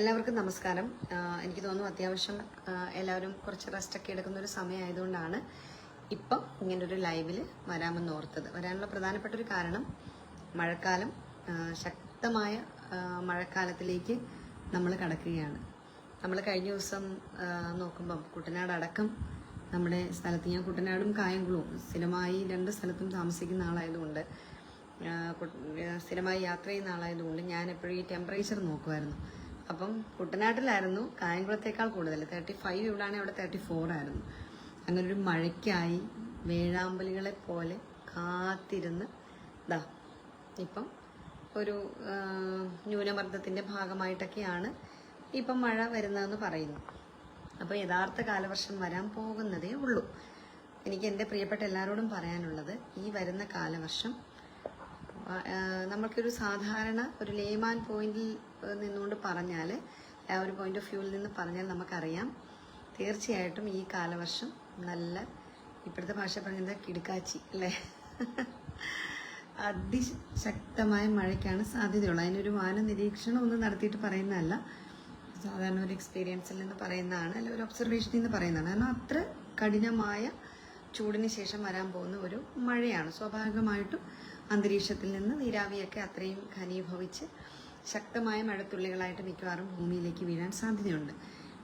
എല്ലാവർക്കും നമസ്കാരം. എനിക്ക് തോന്നുന്നു അത്യാവശ്യം എല്ലാവരും കുറച്ച് റെസ്റ്റൊക്കെ എടുക്കുന്ന ഒരു സമയമായതുകൊണ്ടാണ് ഇപ്പം ഒരു ലൈവിൽ വരാമെന്ന് ഓർത്തത്. വരാനുള്ള പ്രധാനപ്പെട്ട ഒരു കാരണം മഴക്കാലം. ശക്തമായ മഴക്കാലത്തിലേക്ക് നമ്മൾ കടക്കുകയാണ്. നമ്മൾ കഴിഞ്ഞ ദിവസം നോക്കുമ്പം കുട്ടനാട് അടക്കം നമ്മുടെ സ്ഥലത്ത് ഞാൻ കുട്ടനാടും കായംകുളവും സ്ഥിരമായി രണ്ട് സ്ഥലത്തും താമസിക്കുന്ന ആളായതുകൊണ്ട് സ്ഥിരമായി യാത്ര ചെയ്യുന്ന ആളായതുകൊണ്ട് ഞാൻ എപ്പോഴും ഈ ടെമ്പറേച്ചർ നോക്കുമായിരുന്നു. അപ്പം കുട്ടനാട്ടിലായിരുന്നു കായംകുളത്തേക്കാൾ കൂടുതൽ. തേർട്ടി ഫൈവ് ഇവിടാണെങ്കിൽ അവിടെ തേർട്ടി ഫോർ ആയിരുന്നു. അങ്ങനെ ഒരു മഴയ്ക്കായി വേഴാമ്പലികളെ പോലെ കാത്തിരുന്ന് ദാ ഇപ്പം ഒരു ന്യൂനമർദ്ദത്തിന്റെ ഭാഗമായിട്ടൊക്കെയാണ് ഇപ്പം മഴ വരുന്നതെന്ന് പറയുന്നു. അപ്പോൾ യഥാർത്ഥ കാലവർഷം വരാൻ പോകുന്നതേ ഉള്ളൂ. എനിക്ക് എന്റെ പ്രിയപ്പെട്ട എല്ലാവരോടും പറയാനുള്ളത് ഈ വരുന്ന കാലവർഷം നമ്മൾക്കൊരു സാധാരണ ഒരു ലേമാൻ പോയിന്റിൽ നിന്നുകൊണ്ട് പറഞ്ഞാൽ ആ ഒരു പോയിന്റ് ഓഫ് വ്യൂവിൽ നിന്ന് പറഞ്ഞാൽ നമുക്കറിയാം. തീർച്ചയായിട്ടും ഈ കാലവർഷം നല്ല ഇപ്പോഴത്തെ ഭാഷ പറയുന്നത് കിടുക്കാച്ചി അല്ലേ? അതിശക്തമായ മഴയ്ക്കാണ് സാധ്യതയുള്ളത്. അതിനൊരു വാന നിരീക്ഷണം ഒന്നും നടത്തിയിട്ട് പറയുന്നതല്ല. സാധാരണ ഒരു എക്സ്പീരിയൻസിൽ നിന്ന് പറയുന്നതാണ് അല്ല ഒരു ഒബ്സർവേഷനിൽ നിന്ന് പറയുന്നതാണ്. കാരണം അത്ര കഠിനമായ ചൂടിന് ശേഷം വരാൻ പോകുന്ന ഒരു മഴയാണ്. സ്വാഭാവികമായിട്ടും അന്തരീക്ഷത്തിൽ നിന്ന് നീരാവിയൊക്കെ അത്രയും ഘനീഭവിച്ച് ശക്തമായ മഴത്തുള്ളികളായിട്ട് മിക്കവാറും ഭൂമിയിലേക്ക് വീഴാൻ സാധ്യതയുണ്ട്.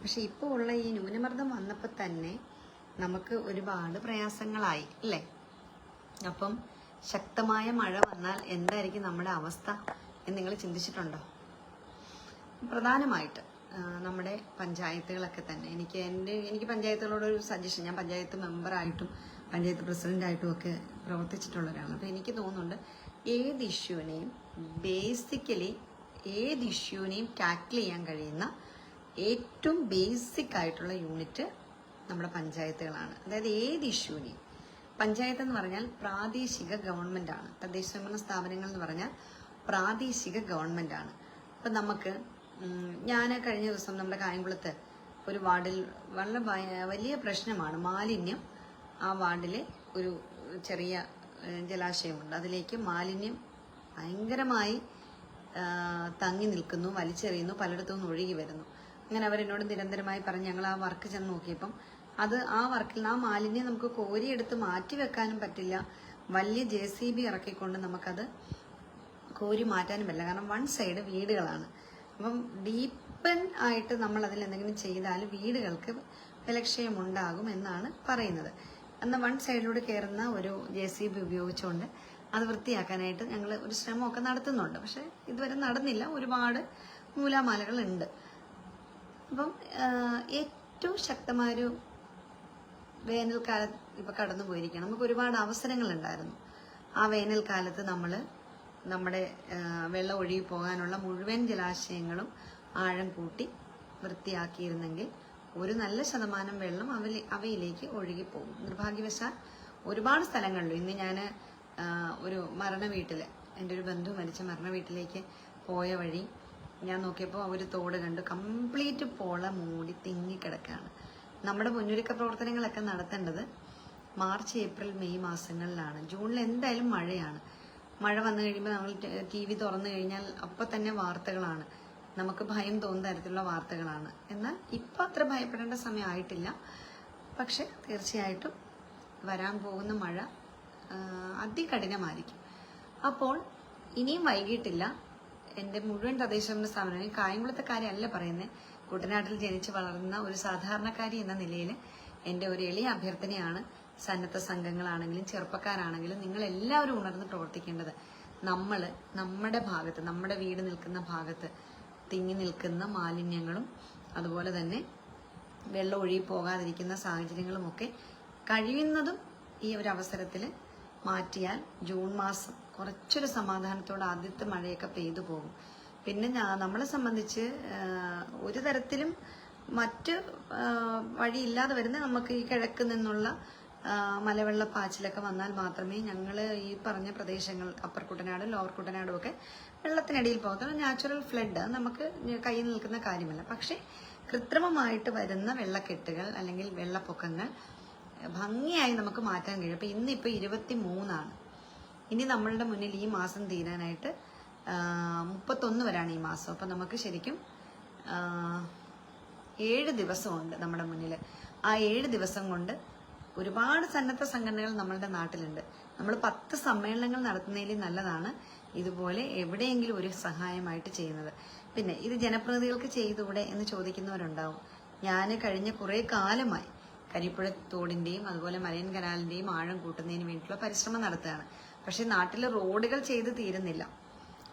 പക്ഷേ ഇപ്പോൾ ഉള്ള ഈ ന്യൂനമർദ്ദം വന്നപ്പോൾ തന്നെ നമുക്ക് ഒരുപാട് പ്രയാസങ്ങളായി അല്ലേ? അപ്പം ശക്തമായ മഴ വന്നാൽ എന്തായിരിക്കും നമ്മുടെ അവസ്ഥ എന്ന് നിങ്ങൾ ചിന്തിച്ചിട്ടുണ്ടോ? പ്രധാനമായിട്ട് നമ്മുടെ പഞ്ചായത്തുകളൊക്കെ തന്നെ. എനിക്ക് എന്റെ എനിക്ക് പഞ്ചായത്തുകളോട് ഒരു സജഷൻ ഞാൻ പഞ്ചായത്ത് മെമ്പറായിട്ടും പഞ്ചായത്ത് പ്രസിഡന്റായിട്ടും ഒക്കെ പ്രവർത്തിച്ചിട്ടുള്ള ഒരാളാണ് അപ്പോൾ എനിക്ക് തോന്നുന്നുണ്ട് ഏത് ഇഷ്യൂവിനെയും ബേസിക്കലി ഏത് ഇഷ്യൂവിനെയും ടാക്കിൾ ചെയ്യാൻ കഴിയുന്ന ഏറ്റവും ബേസിക് ആയിട്ടുള്ള യൂണിറ്റ് നമ്മുടെ പഞ്ചായത്തുകളാണ്. അതായത് ഏത് ഇഷ്യൂവിനെയും. പഞ്ചായത്ത് എന്ന് പറഞ്ഞാൽ പ്രാദേശിക ഗവൺമെന്റ് ആണ്. തദ്ദേശ സ്വയംഭരണ സ്ഥാപനങ്ങൾ എന്ന് പറഞ്ഞാൽ പ്രാദേശിക ഗവൺമെന്റ് ആണ്. അപ്പം നമുക്ക് ഞാൻ കഴിഞ്ഞ ദിവസം നമ്മുടെ കായംകുളത്ത് ഒരു വാർഡിൽ വളരെ വലിയ പ്രശ്നമാണ്. മാലിന്യം ആ വാർഡിൽ ഒരു ചെറിയ ജലാശയമുണ്ട്. അതിലേക്ക് മാലിന്യം ഭയങ്കരമായി തങ്ങി നിൽക്കുന്നു വലിച്ചെറിയുന്നു പലയിടത്തു നിന്ന് ഒഴുകി വരുന്നു. അങ്ങനെ അവരെന്നോട് നിരന്തരമായി പറഞ്ഞ് ഞങ്ങൾ ആ വർക്ക് ചെന്ന് നോക്കിയപ്പം അത് ആ വർക്കിൽ ആ മാലിന്യം നമുക്ക് കോരിയെടുത്ത് മാറ്റി വെക്കാനും പറ്റില്ല. വലിയ ജെ സി ബി ഇറക്കിക്കൊണ്ട് നമുക്കത് കോരി മാറ്റാനും പറ്റില്ല. കാരണം വൺ സൈഡ് വീടുകളാണ്. അപ്പം ഡീപ്പൻ ആയിട്ട് നമ്മൾ അതിൽ എന്തെങ്കിലും ചെയ്താൽ വീടുകൾക്ക് വിലക്ഷയം ഉണ്ടാകും എന്നാണ് പറയുന്നത്. അന്ന് വൺ സൈഡിലൂടെ കയറുന്ന ഒരു ജെ സി ബി ഉപയോഗിച്ചുകൊണ്ട് അത് വൃത്തിയാക്കാനായിട്ട് ഞങ്ങൾ ഒരു ശ്രമമൊക്കെ നടത്തുന്നുണ്ട്. പക്ഷേ ഇതുവരെ നടന്നില്ല. ഒരുപാട് മൂലാമാലകൾ ഉണ്ട് അപ്പം ഏറ്റവും ശക്തമായൊരു വേനൽക്കാലം ഇപ്പം കടന്നു പോയിരിക്കുകയാണ് നമുക്ക് ഒരുപാട് അവസരങ്ങളുണ്ടായിരുന്നു. ആ വേനൽക്കാലത്ത് നമ്മൾ നമ്മുടെ വെള്ളം ഒഴുകി പോകാനുള്ള മുഴുവൻ ജലാശയങ്ങളും ആഴം കൂട്ടി വൃത്തിയാക്കിയിരുന്നെങ്കിൽ ഒരു നല്ല ശതമാനം വെള്ളം അവ അവയിലേക്ക് ഒഴുകിപ്പോകും. നിർഭാഗ്യവശാൽ ഒരുപാട് സ്ഥലങ്ങളിലും ഇന്ന് ഞാൻ ഒരു മരണ വീട്ടിൽ എന്റെ ഒരു ബന്ധു മരിച്ച മരണ വീട്ടിലേക്ക് പോയ വഴി ഞാൻ നോക്കിയപ്പോൾ ഒരു തോട് കണ്ടു കംപ്ലീറ്റ് പോള മൂടി തിങ്ങിക്കിടക്കുകയാണ് നമ്മുടെ മുന്നൊരുക്ക പ്രവർത്തനങ്ങളൊക്കെ നടത്തേണ്ടത് മാർച്ച് ഏപ്രിൽ മെയ് മാസങ്ങളിലാണ്. ജൂണിൽ എന്തായാലും മഴയാണ്. മഴ വന്നു കഴിയുമ്പോൾ നമ്മൾ ടി വി തുറന്നു കഴിഞ്ഞാൽ അപ്പം തന്നെ വാർത്തകളാണ്. നമുക്ക് ഭയം തോന്നുന്ന തരത്തിലുള്ള വാർത്തകളാണ്. എന്നാൽ ഇപ്പം അത്ര ഭയപ്പെടേണ്ട സമയമായിട്ടില്ല പക്ഷെ തീർച്ചയായിട്ടും വരാൻ പോകുന്ന മഴ അതികഠിനമായിരിക്കും. അപ്പോൾ ഇനിയും വൈകിട്ടില്ല. എന്റെ മുഴുവൻ തദ്ദേശഭരണ സ്ഥാപനങ്ങളിൽ കായംകുളത്തെ കാര്യമല്ല പറയുന്നത് കുട്ടനാട്ടിൽ ജനിച്ച് വളർന്ന ഒരു സാധാരണക്കാരി എന്ന നിലയിൽ എന്റെ ഒരു എളിയ അഭ്യർത്ഥനയാണ് സന്നദ്ധ സംഘങ്ങളാണെങ്കിലും ചെറുപ്പക്കാരാണെങ്കിലും നിങ്ങൾ എല്ലാവരും ഉണർന്ന് പ്രവർത്തിക്കേണ്ടത് നമ്മൾ നമ്മുടെ ഭാഗത്ത് നമ്മുടെ വീട് നിൽക്കുന്ന ഭാഗത്ത് തിങ്ങി നിൽക്കുന്ന മാലിന്യങ്ങളും അതുപോലെ തന്നെ വെള്ളം ഒഴുകി പോകാതിരിക്കുന്ന സാഹചര്യങ്ങളുമൊക്കെ കഴിയുന്നതും ഈ ഒരു അവസരത്തിൽ മാറ്റിയാൽ ജൂൺ മാസം കുറച്ചൊരു സമാധാനത്തോടെ ആദ്യത്തെ മഴയൊക്കെ പെയ്തു പോകും. പിന്നെ നമ്മളെ സംബന്ധിച്ച് ഒരു തരത്തിലും മറ്റ് വഴിയില്ലാതെ വരുന്ന നമുക്ക് ഈ കിഴക്ക് നിന്നുള്ള ആ, മലവെള്ളപ്പാച്ചിലൊക്കെ വന്നാൽ മാത്രമേ ഞങ്ങൾ ഈ പറഞ്ഞ പ്രദേശങ്ങൾ അപ്പർ കുട്ടനാടും ലോവർ കുട്ടനാടും ഒക്കെ വെള്ളത്തിനടിയിൽ പോകത്തുള്ളൂ നാച്ചുറൽ ഫ്ലഡ് നമുക്ക് കയ്യിൽ നിൽക്കുന്ന കാര്യമല്ല. പക്ഷേ കൃത്രിമമായിട്ട് വരുന്ന വെള്ളക്കെട്ടുകൾ അല്ലെങ്കിൽ വെള്ളപ്പൊക്കങ്ങൾ ഭംഗിയായി നമുക്ക് മാറ്റാൻ കഴിയും. അപ്പം ഇന്നിപ്പോൾ ഇരുപത്തി മൂന്നാണ് ഇനി നമ്മളുടെ മുന്നിൽ ഈ മാസം തീരാനായിട്ട് മുപ്പത്തൊന്ന് വരാണ് ഈ മാസം. അപ്പം നമുക്ക് ശരിക്കും ഏഴ് ദിവസമുണ്ട് നമ്മുടെ മുന്നിൽ ആ ഏഴ് ദിവസം കൊണ്ട് ഒരുപാട് സന്നദ്ധ സംഘടനകൾ നമ്മളുടെ നാട്ടിലുണ്ട്. നമ്മൾ പത്ത് സമ്മേളനങ്ങൾ നടത്തുന്നതിൽ നല്ലതാണ് ഇതുപോലെ എവിടെയെങ്കിലും ഒരു സഹായമായിട്ട് ചെയ്യുന്നത്. പിന്നെ ഇത് ജനപ്രതിനിധികൾക്ക് ചെയ്തുകൂടെ എന്ന് ചോദിക്കുന്നവരുണ്ടാവും. ഞാൻ കഴിഞ്ഞ കുറേ കാലമായി കരിപ്പുഴ തോടിന്റെയും അതുപോലെ മലയൻ കനാലിന്റെയും ആഴം കൂട്ടുന്നതിന് വേണ്ടിയിട്ടുള്ള പരിശ്രമം നടത്തുകയാണ്. പക്ഷെ നാട്ടിലെ റോഡുകൾ ചെയ്ത് തീരുന്നില്ല.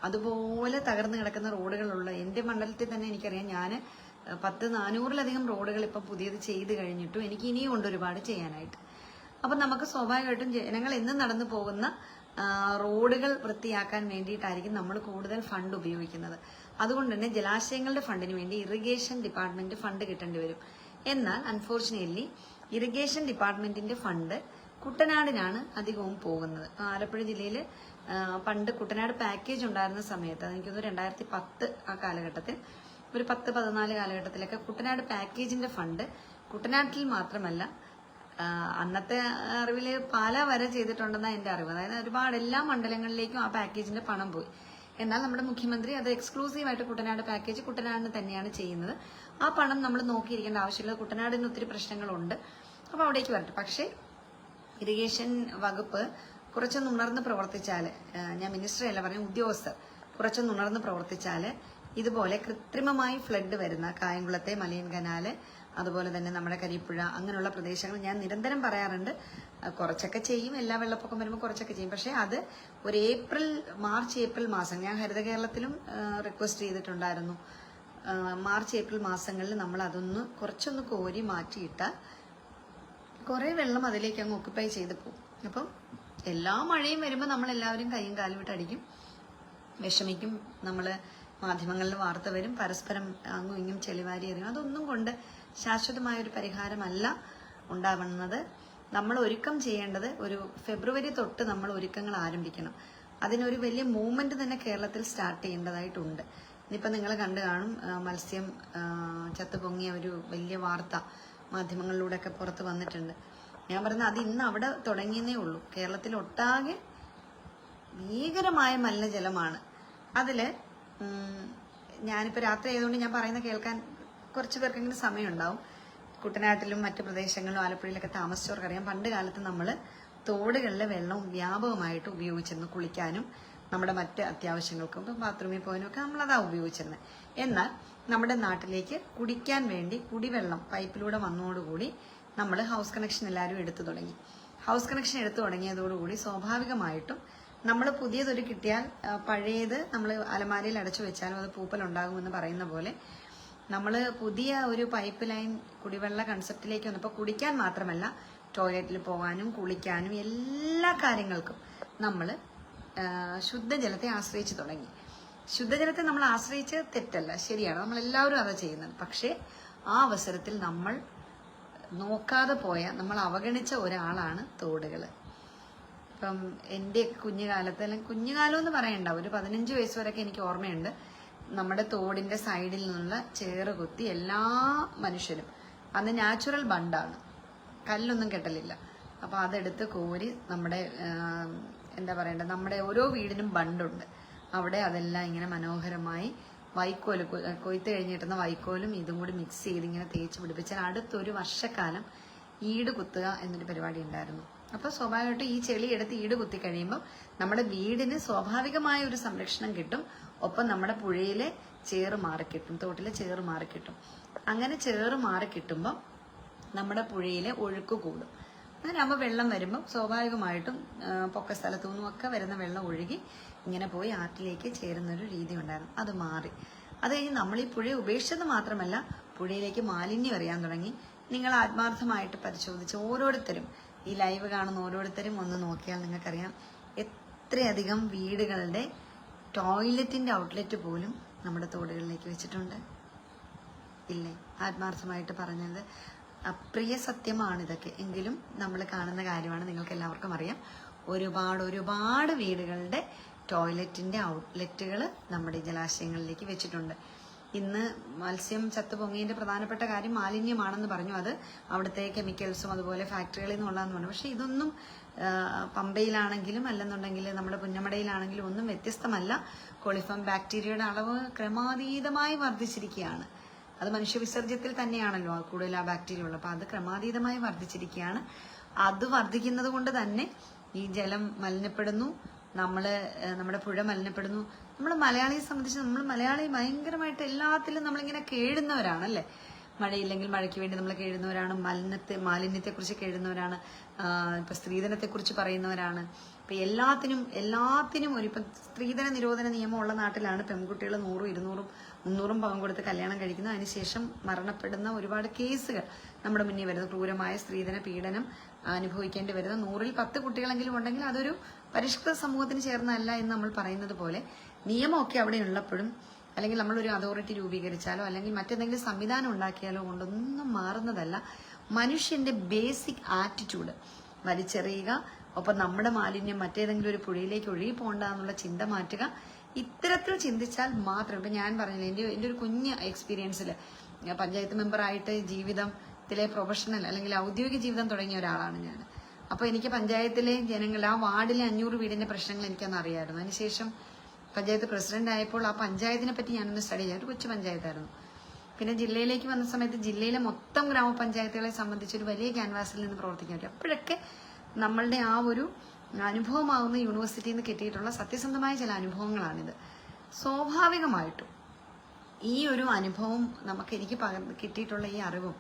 അതുപോലെ തകർന്നു കിടക്കുന്ന റോഡുകളുള്ള എന്റെ മണ്ഡലത്തിൽ തന്നെ എനിക്കറിയാം ഞാൻ പത്ത് നാനൂറിലധികം റോഡുകൾ ഇപ്പം പുതിയത് ചെയ്ത് കഴിഞ്ഞിട്ടും എനിക്ക് ഇനിയും ഉണ്ട് ഒരുപാട് ചെയ്യാനായിട്ട്. അപ്പം നമുക്ക് സ്വാഭാവികമായിട്ടും ജനങ്ങൾ എന്നും നടന്നു പോകുന്ന റോഡുകൾ വൃത്തിയാക്കാൻ വേണ്ടിയിട്ടായിരിക്കും നമ്മൾ കൂടുതൽ ഫണ്ട് ഉപയോഗിക്കുന്നത്. അതുകൊണ്ട് തന്നെ ജലാശയങ്ങളുടെ ഫണ്ടിന് വേണ്ടി ഇറിഗേഷൻ ഡിപ്പാർട്ട്മെന്റ് ഫണ്ട് കിട്ടേണ്ടി വരും. എന്നാൽ അൺഫോർച്ചുനേറ്റ്ലി ഇറിഗേഷൻ ഡിപ്പാർട്ട്മെന്റിന്റെ ഫണ്ട് കുട്ടനാടിനാണ് അധികവും പോകുന്നത്. ആലപ്പുഴ ജില്ലയിൽ പണ്ട് കുട്ടനാട് പാക്കേജ് ഉണ്ടായിരുന്ന സമയത്ത് എനിക്കൊന്ന് രണ്ടായിരത്തി പത്ത് ആ കാലഘട്ടത്തിൽ ഒരു പത്ത് പതിനാല് കാലഘട്ടത്തിലൊക്കെ കുട്ടനാട് പാക്കേജിന്റെ ഫണ്ട് കുട്ടനാട്ടിൽ മാത്രമല്ല അന്നത്തെ അറിവിൽ പാല വരെ ചെയ്തിട്ടുണ്ടെന്നാണ് എന്റെ അറിവ്. അതായത് ഒരുപാട് എല്ലാ മണ്ഡലങ്ങളിലേക്കും ആ പാക്കേജിന്റെ പണം പോയി. എന്നാൽ നമ്മുടെ മുഖ്യമന്ത്രി അത് എക്സ്ക്ലൂസീവായിട്ട് കുട്ടനാട് പാക്കേജ് കുട്ടനാടിന് തന്നെയാണ് ചെയ്യുന്നത്. ആ പണം നമ്മൾ നോക്കിയിരിക്കേണ്ട ആവശ്യമില്ല. കുട്ടനാടിന് ഒത്തിരി പ്രശ്നങ്ങളുണ്ട്. അപ്പൊ അവിടേക്ക് വരട്ടെ. പക്ഷേ ഇറിഗേഷൻ വകുപ്പ് കുറച്ചൊന്ന് ഉണർന്ന് പ്രവർത്തിച്ചാൽ ഞാൻ മിനിസ്റ്റർ അല്ല പറഞ്ഞ ഉദ്യോഗസ്ഥർ കുറച്ചൊന്ന് ഉണർന്ന് പ്രവർത്തിച്ചാൽ ഇതുപോലെ കൃത്രിമമായി ഫ്ലഡ് വരുന്ന കായംകുളത്തെ മലയൻ കനാല് അതുപോലെ തന്നെ നമ്മുടെ കരിപ്പുഴ അങ്ങനെയുള്ള പ്രദേശങ്ങൾ ഞാൻ നിരന്തരം പറയാറുണ്ട്. കുറച്ചൊക്കെ ചെയ്യും എല്ലാ വെള്ളപ്പൊക്കം വരുമ്പോൾ കുറച്ചൊക്കെ ചെയ്യും. പക്ഷേ അത് ഒരു ഏപ്രിൽ മാർച്ച് ഏപ്രിൽ മാസം ഞാൻ ഹരിത കേരളത്തിലും റിക്വസ്റ്റ് ചെയ്തിട്ടുണ്ടായിരുന്നു. മാർച്ച് ഏപ്രിൽ മാസങ്ങളിൽ നമ്മൾ അതൊന്ന് കുറച്ചൊന്ന് കോരി മാറ്റിയിട്ടാൽ കുറേ വെള്ളം അതിലേക്ക് അങ്ങ് ഒക്കുപ്പൈ ചെയ്ത് പോകും അപ്പം എല്ലാ മഴയും വരുമ്പോൾ നമ്മൾ എല്ലാവരും കൈയും കാലും വിട്ടടിക്കും വിഷമിക്കും. നമ്മൾ മാധ്യമങ്ങളിൽ വാർത്ത വരും പരസ്പരം അങ്ങും ഇങ്ങും ചെളിവാരി എറിയും. അതൊന്നും കൊണ്ട് ശാശ്വതമായ ഒരു പരിഹാരമല്ല ഉണ്ടാവുന്നത്. നമ്മൾ ഒരുക്കം ചെയ്യേണ്ടത് ഒരു ഫെബ്രുവരി തൊട്ട് നമ്മൾ ഒരുക്കങ്ങൾ ആരംഭിക്കണം. അതിനൊരു വലിയ മൂവ്മെന്റ് തന്നെ കേരളത്തിൽ സ്റ്റാർട്ട് ചെയ്യേണ്ടതായിട്ടുണ്ട്. ഇനിയിപ്പോൾ നിങ്ങൾ കണ്ടു കാണും മത്സ്യം ചത്തുപൊങ്ങിയ ഒരു വലിയ വാർത്ത മാധ്യമങ്ങളിലൂടെയൊക്കെ പുറത്ത് വന്നിട്ടുണ്ട്. ഞാൻ പറയുന്നത് അത് ഇന്ന് അവിടെ തുടങ്ങിയെന്നേ ഉള്ളൂ. കേരളത്തിൽ ഒട്ടാകെ ഭീകരമായ മലിനജലമാണ്. അതിൽ ഉം, ഞാനിപ്പോ രാത്രി ആയതുകൊണ്ട് ഞാൻ പറയുന്ന കേൾക്കാൻ കുറച്ച് പേർക്കെങ്കിലും സമയമുണ്ടാവും. കുട്ടനാട്ടിലും മറ്റു പ്രദേശങ്ങളിലും ആലപ്പുഴയിലൊക്കെ താമസിച്ചവർക്കറിയാം. പണ്ട് കാലത്ത് നമ്മൾ തോടുകളിലെ വെള്ളം വ്യാപകമായിട്ട് ഉപയോഗിച്ചിരുന്നു കുളിക്കാനും നമ്മുടെ മറ്റ് അത്യാവശ്യങ്ങൾക്കും ഇപ്പം ബാത്റൂമിൽ പോകാനും ഒക്കെ നമ്മളതാ ഉപയോഗിച്ചിരുന്നത് എന്നാൽ നമ്മുടെ നാട്ടിലേക്ക് കുടിക്കാൻ വേണ്ടി കുടിവെള്ളം പൈപ്പിലൂടെ വന്നതോടുകൂടി നമ്മൾ ഹൗസ് കണക്ഷൻ എല്ലാവരും എടുത്തു തുടങ്ങി. ഹൗസ് കണക്ഷൻ എടുത്തു തുടങ്ങിയതോടുകൂടി സ്വാഭാവികമായിട്ടും നമ്മൾ പുതിയതൊരു കിട്ടിയാൽ പഴയത് നമ്മൾ അലമാരയിൽ അടച്ചു വെച്ചാലും അത് പൂപ്പൽ ഉണ്ടാകുമെന്ന് പറയുന്ന പോലെ നമ്മൾ പുതിയ ഒരു പൈപ്പ് ലൈൻ കുടിവെള്ള കൺസെപ്റ്റിലേക്ക് വന്നപ്പോൾ കുടിക്കാൻ മാത്രമല്ല ടോയ്ലറ്റിൽ പോകാനും കുളിക്കാനും എല്ലാ കാര്യങ്ങൾക്കും നമ്മൾ ശുദ്ധജലത്തെ ആശ്രയിച്ചു തുടങ്ങി. ശുദ്ധജലത്തെ നമ്മൾ ആശ്രയിച്ച് തെറ്റല്ല ശരിയാണ്. നമ്മൾ എല്ലാവരും അതാ ചെയ്യുന്നത് പക്ഷേ ആ അവസരത്തിൽ നമ്മൾ നോക്കാതെ പോയ നമ്മൾ അവഗണിച്ച ഒരാളാണ് തോടുകൾ ഇപ്പം എന്റെ കുഞ്ഞുകാലത്ത് അല്ലെങ്കിൽ കുഞ്ഞുകാലം എന്ന് പറയണ്ട ഒരു പതിനഞ്ച് വയസ്സ് വരെയൊക്കെ എനിക്ക് ഓർമ്മയുണ്ട്. നമ്മുടെ തോടിന്റെ സൈഡിൽ നിന്നുള്ള ചേറ് കുത്തി എല്ലാ മനുഷ്യരും അന്ന് നാച്ചുറൽ ബണ്ടാണ്. കല്ലൊന്നും കെട്ടലില്ല. അപ്പൊ അതെടുത്ത് കോരി നമ്മുടെ എന്താ പറയണ്ടത് നമ്മുടെ ഓരോ വീടിനും ബണ്ടുണ്ട്. അവിടെ അതെല്ലാം ഇങ്ങനെ മനോഹരമായി വൈക്കോൽ കൊ- കൊയ്ത്ത് കഴിഞ്ഞിട്ടുന്ന വൈക്കോലും ഇതും കൂടി മിക്സ് ചെയ്ത് ഇങ്ങനെ തേച്ച് പിടിപ്പിച്ചാൽ അടുത്തൊരു വർഷക്കാലം ഈട് കുത്തുക എന്നൊരു പരിപാടി ഉണ്ടായിരുന്നു. അപ്പൊ സ്വാഭാവികമായിട്ടും ഈ ചെളി എടുത്ത് ഈട് കുത്തി കഴിയുമ്പോൾ നമ്മുടെ വീടിന് സ്വാഭാവികമായ ഒരു സംരക്ഷണം കിട്ടും. ഒപ്പം നമ്മുടെ പുഴയിലെ ചേറ് മാറിക്കിട്ടും തോട്ടിലെ ചേറ് മാറിക്കിട്ടും അങ്ങനെ ചേറ് മാറിക്കിട്ടുമ്പോൾ നമ്മുടെ പുഴയിലെ ഒഴുക്ക് കൂടും. അങ്ങനെ ആകുമ്പോൾ വെള്ളം വരുമ്പോൾ സ്വാഭാവികമായിട്ടും പൊക്ക സ്ഥലത്തു നിന്നും ഒക്കെ വരുന്ന വെള്ളം ഒഴുകി ഇങ്ങനെ പോയി ആറ്റിലേക്ക് ചേരുന്ന ഒരു രീതി ഉണ്ടായിരുന്നു. അത് മാറി. അത് കഴിഞ്ഞ് നമ്മൾ ഈ പുഴയെ ഉപേക്ഷിച്ചത് മാത്രമല്ല പുഴയിലേക്ക് മാലിന്യം എറിയാൻ തുടങ്ങി. നിങ്ങൾ ആത്മാർത്ഥമായിട്ട് പരിശോധിച്ച് ഓരോരുത്തരും ഈ ലൈവ് കാണുന്ന ഓരോരുത്തരും ഒന്ന് നോക്കിയാൽ നിങ്ങൾക്കറിയാം എത്രയധികം വീടുകളുടെ ടോയ്ലറ്റിന്റെ ഔട്ട്ലെറ്റ് പോലും നമ്മുടെ തോടുകളിലേക്ക് വെച്ചിട്ടുണ്ട്. ഇല്ലേ? ആത്മാർത്ഥമായിട്ട് പറഞ്ഞത് അപ്രിയ സത്യമാണ് ഇതൊക്കെ. എങ്കിലും നമ്മൾ കാണുന്ന കാര്യമാണ് നിങ്ങൾക്ക് എല്ലാവർക്കും അറിയാം. ഒരുപാട് ഒരുപാട് വീടുകളുടെ ടോയ്ലറ്റിന്റെ ഔട്ട്ലെറ്റുകൾ നമ്മുടെ ജലാശയങ്ങളിലേക്ക് വെച്ചിട്ടുണ്ട്. ഇന്ന് മത്സ്യം ചത്തുപൊങ്ങിയതിന്റെ പ്രധാനപ്പെട്ട കാര്യം മാലിന്യമാണെന്ന് പറഞ്ഞു. അത് അവിടുത്തെ കെമിക്കൽസും അതുപോലെ ഫാക്ടറികളിൽ നിന്നുള്ളതെന്ന് പറഞ്ഞു. പക്ഷെ ഇതൊന്നും പമ്പയിലാണെങ്കിലും അല്ലെന്നുണ്ടെങ്കിൽ നമ്മുടെ പുന്നമടയിലാണെങ്കിലും ഒന്നും വ്യത്യസ്തമല്ല. കൊളിഫം ബാക്ടീരിയയുടെ അളവ് ക്രമാതീതമായി വർദ്ധിച്ചിരിക്കുകയാണ്. അത് മനുഷ്യവിസർജ്യത്തിൽ തന്നെയാണല്ലോ കൂടുതൽ ആ ബാക്ടീരിയ ഉള്ളത്. അപ്പൊ അത് ക്രമാതീതമായി വർദ്ധിച്ചിരിക്കുകയാണ്. അത് വർദ്ധിക്കുന്നത് കൊണ്ട് തന്നെ ഈ ജലം മലിനപ്പെടുന്നു. നമ്മൾ നമ്മുടെ പുഴ മലിനപ്പെടുന്നു. നമ്മൾ മലയാളിയെ സംബന്ധിച്ച് നമ്മൾ മലയാളി ഭയങ്കരമായിട്ട് എല്ലാത്തിലും നമ്മളിങ്ങനെ കേഴുന്നവരാണ് അല്ലേ മഴയില്ലെങ്കിൽ മഴയ്ക്ക് വേണ്ടി നമ്മൾ കേഴുന്നവരാണ് മലിനത്തെ മാലിന്യത്തെക്കുറിച്ച് കേഴുന്നവരാണ് ഇപ്പം സ്ത്രീധനത്തെക്കുറിച്ച് സ്ത്രീധനത്തെ കുറിച്ച് പറയുന്നവരാണ്. ഇപ്പൊ എല്ലാത്തിനും എല്ലാത്തിനും ഒരു ഇപ്പം സ്ത്രീധന നിരോധന നിയമം ഉള്ള നാട്ടിലാണ് പെൺകുട്ടികൾ നൂറും ഇരുന്നൂറും മുന്നൂറും പവൻ കൊടുത്ത് കല്യാണം കഴിക്കുന്നത്. അതിനുശേഷം മരണപ്പെടുന്ന ഒരുപാട് കേസുകൾ നമ്മുടെ മുന്നിൽ വരുന്നത് ക്രൂരമായ സ്ത്രീധന പീഡനം അനുഭവിക്കേണ്ടി വരുന്ന. നൂറിൽ പത്ത് കുട്ടികളെങ്കിലും ഉണ്ടെങ്കിൽ അതൊരു പരിഷ്കൃത സമൂഹത്തിന് ചേർന്നല്ല എന്ന് നമ്മൾ പറയുന്നത് പോലെ നിയമമൊക്കെ അവിടെ ഉള്ളപ്പോഴും അല്ലെങ്കിൽ നമ്മളൊരു അതോറിറ്റി രൂപീകരിച്ചാലോ അല്ലെങ്കിൽ മറ്റെന്തെങ്കിലും സംവിധാനം ഉണ്ടാക്കിയാലോ കൊണ്ടൊന്നും മാറുന്നതല്ല. മനുഷ്യന്റെ ബേസിക് ആറ്റിറ്റ്യൂഡ് വലിച്ചെറിയുക ഒപ്പം നമ്മുടെ മാലിന്യം മറ്റേതെങ്കിലും ഒരു പുഴയിലേക്ക് ഒഴുകി പോകണ്ട എന്നുള്ള ചിന്ത മാറ്റുക. ഇത്തരത്തിൽ ചിന്തിച്ചാൽ മാത്രം ഇപ്പൊ ഞാൻ പറഞ്ഞില്ല എന്റെ എന്റെ ഒരു കുഞ്ഞ് എക്സ്പീരിയൻസിൽ പഞ്ചായത്ത് മെമ്പറായിട്ട് ജീവിതത്തിലെ പ്രൊഫഷണൽ അല്ലെങ്കിൽ ഔദ്യോഗിക ജീവിതം തുടങ്ങിയ ഒരാളാണ് ഞാൻ. അപ്പൊ എനിക്ക് പഞ്ചായത്തിലെ ജനങ്ങൾ ആ വാർഡിലെ അഞ്ഞൂറ് വീടിന്റെ പ്രശ്നങ്ങൾ എനിക്കൊന്ന് അറിയായിരുന്നു. അതിനുശേഷം പഞ്ചായത്ത് പ്രസിഡന്റ് ആയപ്പോൾ ആ പഞ്ചായത്തിനെ പറ്റി ഞാനൊന്ന് സ്റ്റഡി ചെയ്യാം. ഒരു കൊച്ചു പഞ്ചായത്തായിരുന്നു. പിന്നെ ജില്ലയിലേക്ക് വന്ന സമയത്ത് ജില്ലയിലെ മൊത്തം ഗ്രാമപഞ്ചായത്തുകളെ സംബന്ധിച്ച് ഒരു വലിയ ക്യാൻവാസിൽ നിന്ന് പ്രവർത്തിക്കാൻ പറ്റും. അപ്പോഴൊക്കെ നമ്മളുടെ ആ ഒരു അനുഭവമാകുന്ന യൂണിവേഴ്സിറ്റിയിൽ നിന്ന് കിട്ടിയിട്ടുള്ള സത്യസന്ധമായ ചില അനുഭവങ്ങളാണിത്. സ്വാഭാവികമായിട്ടും ഈ ഒരു അനുഭവം നമുക്ക് എനിക്ക് കിട്ടിയിട്ടുള്ള ഈ അറിവും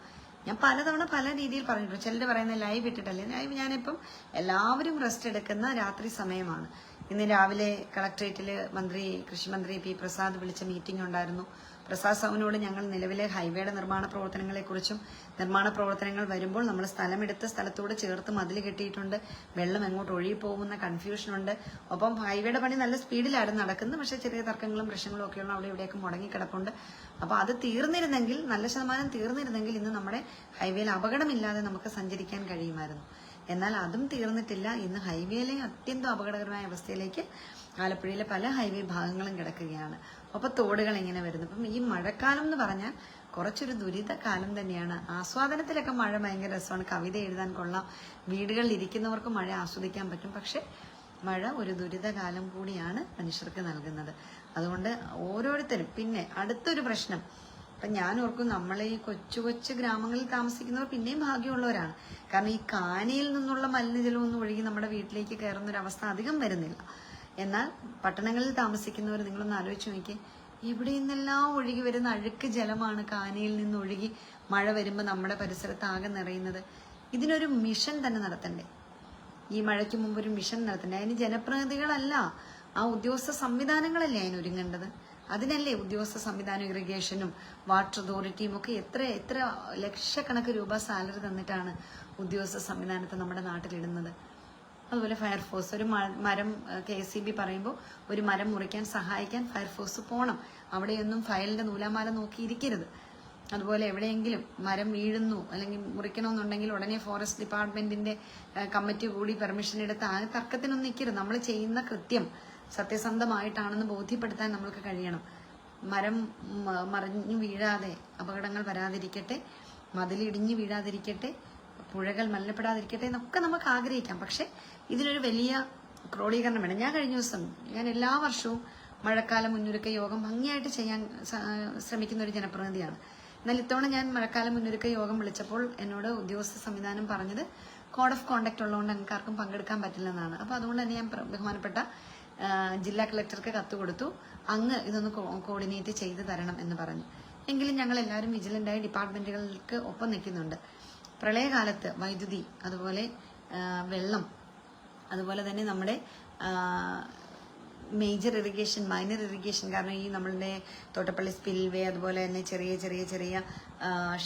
ഞാൻ പലതവണ പല രീതിയിൽ പറഞ്ഞിട്ടുണ്ട്. ചിലർ പറയുന്ന ലൈവ് ഇട്ടിട്ടല്ലേ? ലൈവ് ഞാനിപ്പം എല്ലാവരും റെസ്റ്റ് എടുക്കുന്ന രാത്രി സമയമാണ്. ഇന്ന് രാവിലെ കളക്ട്രേറ്റിൽ മന്ത്രി കൃഷിമന്ത്രി പി പ്രസാദ് വിളിച്ച മീറ്റിംഗ് ഉണ്ടായിരുന്നു. പ്രസാദ് സാവിനോട് ഞങ്ങൾ നിലവിലെ ഹൈവേയുടെ നിർമ്മാണ പ്രവർത്തനങ്ങളെക്കുറിച്ചും നിർമ്മാണ പ്രവർത്തനങ്ങൾ വരുമ്പോൾ നമ്മൾ സ്ഥലമെടുത്ത് സ്ഥലത്തോട് ചേർത്ത് മതിൽ കെട്ടിയിട്ടുണ്ട്. വെള്ളം എങ്ങോട്ട് ഒഴുകിപ്പോകുന്ന കൺഫ്യൂഷനുണ്ട്. ഒപ്പം ഹൈവേയുടെ പണി നല്ല സ്പീഡിലായിരുന്നു നടക്കുന്നത്. പക്ഷേ ചെറിയ തർക്കങ്ങളും പ്രശ്നങ്ങളും ഒക്കെയുള്ള അവിടെ ഇവിടെയൊക്കെ മുടങ്ങിക്കിടപ്പുണ്ട്. അപ്പോൾ അത് തീർന്നിരുന്നെങ്കിൽ നല്ല ശതമാനം തീർന്നിരുന്നെങ്കിൽ ഇന്ന് നമ്മുടെ ഹൈവേയിൽ അപകടമില്ലാതെ നമുക്ക് സഞ്ചരിക്കാൻ കഴിയുമായിരുന്നു. എന്നാൽ അതും തീർന്നിട്ടില്ല. ഇന്ന് ഹൈവേയിലെ അത്യന്തം അപകടകരമായ അവസ്ഥയിലേക്ക് ആലപ്പുഴയിലെ പല ഹൈവേ ഭാഗങ്ങളും കിടക്കുകയാണ്. അപ്പോൾ തോടുകൾ എങ്ങനെ വരുന്നു. അപ്പം ഈ മഴക്കാലം എന്ന് പറഞ്ഞാൽ കുറച്ചൊരു ദുരിത കാലം തന്നെയാണ്. ആസ്വാദനത്തിലൊക്കെ മഴ ഭയങ്കര രസമാണ്. കവിത എഴുതാൻ കൊള്ളാം. വീടുകളിൽ ഇരിക്കുന്നവർക്ക് മഴ ആസ്വദിക്കാൻ പറ്റും. പക്ഷെ മഴ ഒരു ദുരിതകാലം കൂടിയാണ് മനുഷ്യർക്ക് നൽകുന്നത്. അതുകൊണ്ട് ഓരോരുത്തരും പിന്നെ അടുത്തൊരു പ്രശ്നം. ഇപ്പൊ ഞാൻ ഓർക്കും നമ്മളെ ഈ കൊച്ചു കൊച്ചു ഗ്രാമങ്ങളിൽ താമസിക്കുന്നവർ പിന്നെയും ഭാഗ്യമുള്ളവരാണ്. കാരണം ഈ കാനയിൽ നിന്നുള്ള മലിനജലം ഒന്നും ഒഴുകി നമ്മുടെ വീട്ടിലേക്ക് കയറുന്ന ഒരു അവസ്ഥ അധികം വരുന്നില്ല. എന്നാൽ പട്ടണങ്ങളിൽ താമസിക്കുന്നവർ നിങ്ങളൊന്ന് ആലോചിച്ച് നോക്കിയേ. ഇവിടെ നിന്നെല്ലാം ഒഴുകി വരുന്ന അഴുക്ക് ജലമാണ് കാനയിൽ നിന്ന് ഒഴുകി മഴ വരുമ്പോൾ നമ്മുടെ പരിസരത്ത് ആകെ നിറയുന്നത്. ഇതിനൊരു മിഷൻ തന്നെ നടത്തണ്ടേ? ഈ മഴയ്ക്ക് മുമ്പ് ഒരു മിഷൻ നടത്തണ്ടേ? അതിന് ജനപ്രതിനിധികളല്ല ആ ഉദ്യോഗസ്ഥ സംവിധാനങ്ങളല്ലേ അതിന് ഒരുങ്ങേണ്ടത് അതിനല്ലേ ഉദ്യോഗസ്ഥ സംവിധാനം ഇറിഗേഷനും വാട്ടർ അതോറിറ്റിയും ഒക്കെ എത്ര എത്ര ലക്ഷക്കണക്ക് രൂപ സാലറി തന്നിട്ടാണ് ഉദ്യോഗസ്ഥ സംവിധാനത്തെ നമ്മുടെ നാട്ടിലിടുന്നത്. അതുപോലെ ഫയർഫോഴ്സ് ഒരു മരം കെ സി ബി പറയുമ്പോൾ ഒരു മരം മുറിക്കാൻ സഹായിക്കാൻ ഫയർഫോഴ്സ് പോകണം അവിടെയൊന്നും ഫയലിന്റെ നൂലാമാല നോക്കിയിരിക്കരുത്. അതുപോലെ എവിടെയെങ്കിലും മരം വീഴുന്നു അല്ലെങ്കിൽ മുറിക്കണമെന്നുണ്ടെങ്കിൽ ഉടനെ ഫോറസ്റ്റ് ഡിപ്പാർട്ട്മെന്റിന്റെ കമ്മിറ്റി കൂടി പെർമിഷൻ എടുത്ത് ആ തർക്കത്തിനൊന്നും നിൽക്കരുത് നമ്മൾ ചെയ്യുന്ന കൃത്യം സത്യസന്ധമായിട്ടാണെന്ന് ബോധ്യപ്പെടുത്താൻ നമ്മൾക്ക് കഴിയണം. മരം മറിഞ്ഞു വീഴാതെ അപകടങ്ങൾ വരാതിരിക്കട്ടെ മതിലിടിഞ്ഞു വീഴാതിരിക്കട്ടെ പുഴകൾ മലിനപ്പെടാതിരിക്കട്ടെ എന്നൊക്കെ നമുക്ക് ആഗ്രഹിക്കാം. പക്ഷെ ഇതിനൊരു വലിയ ക്രോഡീകരണം വേണം. ഞാൻ കഴിഞ്ഞ ദിവസം ഞാൻ എല്ലാ വർഷവും മഴക്കാല മുന്നൊരുക്ക യോഗം ഭംഗിയായിട്ട് ചെയ്യാൻ ശ്രമിക്കുന്ന ഒരു ജനപ്രതിനിധിയാണ്. എന്നാൽ ഇത്തവണ ഞാൻ മഴക്കാല മുന്നൊരുക്ക യോഗം വിളിച്ചപ്പോൾ എന്നോട് ഉദ്യോഗസ്ഥ സംവിധാനം പറഞ്ഞത് കോഡ് ഓഫ് കോണ്ടാക്ട് ഉള്ളതുകൊണ്ട് ഞങ്ങൾക്ക് ആർക്കും പങ്കെടുക്കാൻ പറ്റില്ലെന്നാണ്. അപ്പൊ അതുകൊണ്ട് തന്നെ ഞാൻ ബഹുമാനപ്പെട്ട ജില്ലാ കളക്ടർക്ക് കത്ത് കൊടുത്തു. അങ്ങ് ഇതൊന്ന് കോർഡിനേറ്റ് ചെയ്തു തരണം എന്ന് പറഞ്ഞു. എങ്കിലും ഞങ്ങൾ എല്ലാവരും വിജിലന്റായി ഡിപ്പാർട്ട്മെന്റുകൾക്ക് ഒപ്പം നിൽക്കുന്നുണ്ട്. പ്രളയകാലത്ത് വൈദ്യുതി അതുപോലെ വെള്ളം അതുപോലെ തന്നെ നമ്മുടെ മേജർ ഇറിഗേഷൻ മൈനർ ഇറിഗേഷൻ കാരണം ഈ നമ്മളുടെ തോട്ടപ്പള്ളി സ്പിൽവേ അതുപോലെ തന്നെ ചെറിയ ചെറിയ ചെറിയ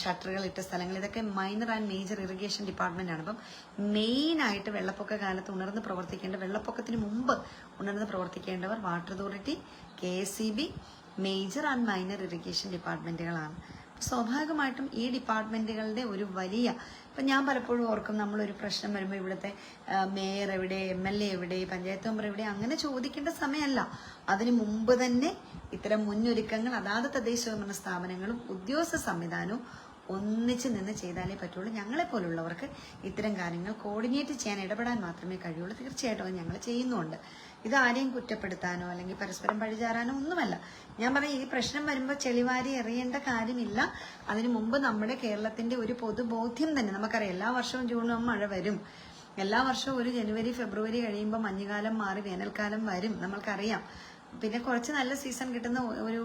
ഷട്ടറുകൾ ഇട്ട സ്ഥലങ്ങൾ. ഇതൊക്കെ minor and major irrigation department ആണ്. അപ്പം മെയിൻ ആയിട്ട് വെള്ളപ്പൊക്ക കാലത്ത് ഉണർന്ന് പ്രവർത്തിക്കേണ്ട വെള്ളപ്പൊക്കത്തിന് മുമ്പ് ഉണർന്ന് പ്രവർത്തിക്കേണ്ടവർ വാട്ടർ അതോറിറ്റി കെ മേജർ ആൻഡ് മൈനർ ഇറിഗേഷൻ ഡിപ്പാർട്ട്മെന്റുകളാണ് സ്വാഭാവികമായിട്ടും ഈ ഡിപ്പാർട്ട്മെന്റുകളുടെ ഒരു വലിയ ഇപ്പം ഞാൻ പലപ്പോഴും ഓർക്കും നമ്മളൊരു പ്രശ്നം വരുമ്പോൾ ഇവിടുത്തെ മേയർ എവിടെ എം എൽ എ എവിടെ പഞ്ചായത്ത് മെമ്പർ എവിടെ അങ്ങനെ ചോദിക്കേണ്ട സമയമല്ല. അതിനു മുമ്പ് തന്നെ ഇത്തരം മുന്നൊരുക്കങ്ങൾ അതാത് തദ്ദേശ ഭരണ സ്ഥാപനങ്ങളും ഉദ്യോഗസ്ഥ സംവിധാനവും ഒന്നിച്ച് നിന്ന് ചെയ്താലേ പറ്റുള്ളൂ. ഞങ്ങളെ പോലുള്ളവർക്ക് ഇത്തരം കാര്യങ്ങൾ കോർഡിനേറ്റ് ചെയ്യാൻ ഇടപെടാൻ മാത്രമേ കഴിയുള്ളൂ. തീർച്ചയായിട്ടും അത് ഞങ്ങൾ ചെയ്യുന്നുണ്ട്. ഇത് ആരെയും കുറ്റപ്പെടുത്താനോ അല്ലെങ്കിൽ പരസ്പരം പഴിചാരാനോ ഒന്നുമല്ല. ഞാൻ പറയാം ഈ പ്രശ്നം വരുമ്പോൾ ചെളിവാരി എറിയേണ്ട കാര്യമില്ല. അതിനു മുമ്പ് നമ്മുടെ കേരളത്തിന്റെ ഒരു പൊതുബോധ്യം തന്നെ. നമുക്കറിയാം എല്ലാ വർഷവും ജൂണും മഴ വരും. എല്ലാ വർഷവും ഒരു ജനുവരി ഫെബ്രുവരി കഴിയുമ്പോൾ മഞ്ഞുകാലം മാറി വേനൽക്കാലം വരും. നമ്മൾക്കറിയാം. പിന്നെ കുറച്ച് നല്ല സീസൺ കിട്ടുന്ന ഒരു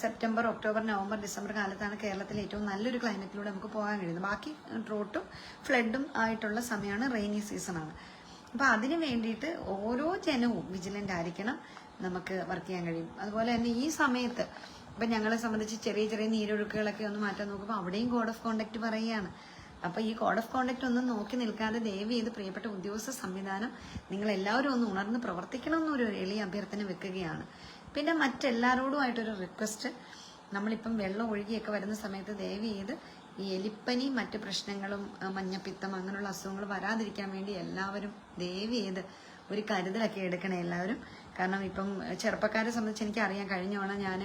സെപ്റ്റംബർ ഒക്ടോബർ നവംബർ ഡിസംബർ കാലത്താണ് കേരളത്തിലെ ഏറ്റവും നല്ലൊരു ക്ലൈമറ്റിലൂടെ നമുക്ക് പോകാൻ കഴിയുന്നത്. ബാക്കി ഡ്രോട്ടും ഫ്ലഡും ആയിട്ടുള്ള സമയമാണ് റെയിനി സീസണാണ് അപ്പൊ അതിന് വേണ്ടിയിട്ട് ഓരോ ജനവും വിജിലന്റ് ആയിരിക്കണം നമുക്ക് വർക്ക് ചെയ്യാൻ കഴിയും. അതുപോലെ തന്നെ ഈ സമയത്ത് ഇപ്പൊ ഞങ്ങളെ സംബന്ധിച്ച് ചെറിയ ചെറിയ നീരൊഴുക്കുകളൊക്കെ ഒന്ന് മാറ്റാൻ നോക്കുമ്പോൾ അവിടെയും കോഡ് ഓഫ് കോണ്ടക്ട് പറയുകയാണ്. അപ്പൊ ഈ കോഡ് ഓഫ് കോണ്ടക്ട് ഒന്നും നോക്കി നിൽക്കാതെ ദയവ് ചെയ്ത് പ്രിയപ്പെട്ട ഉദ്യോഗസ്ഥ സംവിധാനം നിങ്ങൾ എല്ലാവരും ഒന്ന് ഉണർന്ന് പ്രവർത്തിക്കണം എന്നൊരു എളിയ അഭ്യർത്ഥന വെക്കുകയാണ്. പിന്നെ മറ്റെല്ലാവരോടുമായിട്ടൊരു റിക്വസ്റ്റ് നമ്മളിപ്പം വെള്ളം ഒഴുകിയൊക്കെ വരുന്ന സമയത്ത് ദയവ് ചെയ്ത് ഈ എലിപ്പനി മറ്റു പ്രശ്നങ്ങളും മഞ്ഞപ്പിത്തം അങ്ങനെയുള്ള അസുഖങ്ങൾ വരാതിരിക്കാൻ വേണ്ടി എല്ലാവരും ദയവ് ചെയ്ത് ഒരു കരുതലൊക്കെ എടുക്കണേ എല്ലാവരും. കാരണം ഇപ്പം ചെറുപ്പക്കാരെ സംബന്ധിച്ച് എനിക്ക് കഴിഞ്ഞ തവണ ഞാൻ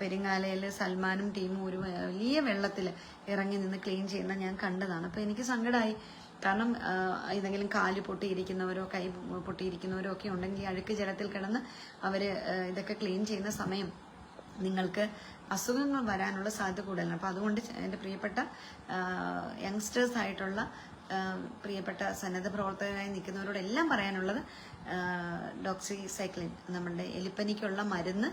പെരിങ്ങാലയിൽ സൽമാനും ടീമും ഒരു വലിയ വെള്ളത്തിൽ ഇറങ്ങി നിന്ന് ക്ലീൻ ചെയ്യുന്ന ഞാൻ കണ്ടതാണ്. അപ്പോൾ എനിക്ക് സങ്കടമായി കാരണം ഏതെങ്കിലും കാൽ പൊട്ടിയിരിക്കുന്നവരോ കൈ പൊട്ടിയിരിക്കുന്നവരോ ഒക്കെ ഉണ്ടെങ്കിൽ അഴുക്ക് ജലത്തിൽ കിടന്ന് അവർ ഇതൊക്കെ ക്ലീൻ ചെയ്യുന്ന സമയം നിങ്ങൾക്ക് അസുഖങ്ങൾ വരാനുള്ള സാധ്യത കൂടുതലാണ്. അപ്പോൾ അതുകൊണ്ട് എന്റെ പ്രിയപ്പെട്ട യങ്സ്റ്റേഴ്സ് ആയിട്ടുള്ള പ്രിയപ്പെട്ട സന്നദ്ധ പ്രവർത്തകരായി നിൽക്കുന്നവരോടെല്ലാം പറയാനുള്ളത് ഡോക്സി സൈക്ലിൻ നമ്മുടെ എലിപ്പനിക്കുള്ള മരുന്ന്